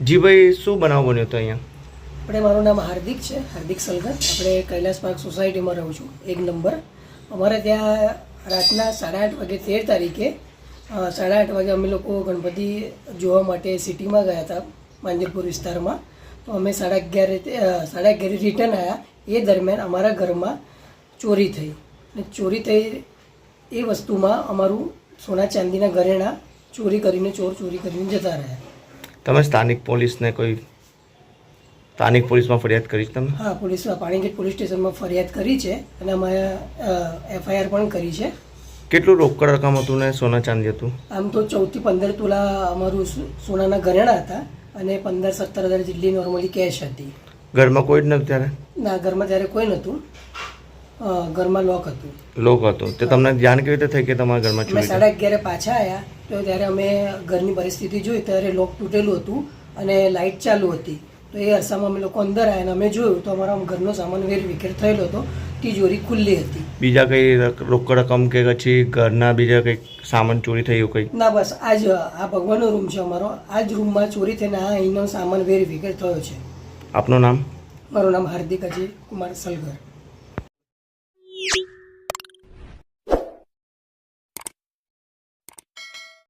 જી ભાઈ શું બનાવ બન્યો હતો અહીંયા? આપણે, મારું નામ હાર્દિક છે, હાર્દિક સલગર આપણે કૈલાસ પાર્ક સોસાયટીમાં રહું છું, એક નંબર. અમારે ત્યાં રાતના સાડા આઠ વાગે, તેર તારીખે સાડા આઠ વાગે અમે લોકો ગણપતિ જોવા માટે સિટીમાં ગયા હતા માંજરપુર વિસ્તારમાં. તો અમે સાડા અગિયારે સાડા અગિયારે રિટર્ન આવ્યા એ દરમિયાન અમારા ઘરમાં ચોરી થઈ. અને ચોરી થઈ એ વસ્તુમાં અમારું સોના ચાંદીના ઘરેણાં ચોરી કરીને, ચોર ચોરી કરીને જતા રહ્યા. તમે સ્થાનિક પોલીસને કોઈ સ્થાનિક પોલીસમાં ફરિયાદ કરી છે તમે હા પોલીસમાં પાણીગેટ પોલીસ સ્ટેશનમાં ફરિયાદ કરી છે અને અમે એફઆઈઆર પણ કરી છે. કેટલું રોકડ રકમ હતું ને સોના ચાંદી હતું? આમ તો ચૌદથી પંદર તોલા અમારું સોનાના ઘરેણા હતા અને પંદર સત્તર હજાર જેટલી નોર્મલી કેશ હતી. ઘરમાં કોઈ જ નહોતું ત્યારે? ના ઘરમાં ત્યારે કોઈ નહોતું. ઘરમાં લોક હતું. લોક હતો. તે તમને જાણ કેવી રીતે થઈ કે તમારા ઘરમાં ચોરી સાડા અગિયારે પાછા આવ્યા તો ત્યારે અમે ઘરની પરિસ્થિતિ જોઈ. ત્યારે લોક તૂટેલું હતું અને લાઇટ ચાલુ હતી. તો એ અરસામાં અમે લોકો અંદર આવ્યા અને અમે જોયું તો અમારા ઘરનો સામાન વેર વિખેર થયેલો હતો. તિજોરી ખુલ્લી હતી. બીજા કઈ રક- રોકડ રકમ કે પછી ઘરના બીજા કંઈક સામાન ચોરી થયું કઈ? ના બસ. આ જ આ ભગવાનનો રૂમ છે અમારો. આ જ રૂમમાં ચોરી થઈને આ અહીંનો સામાન વેર વિખેર થયો છે. આપનું નામ? મારું નામ હાર્દિક અજય કુમાર સલગર.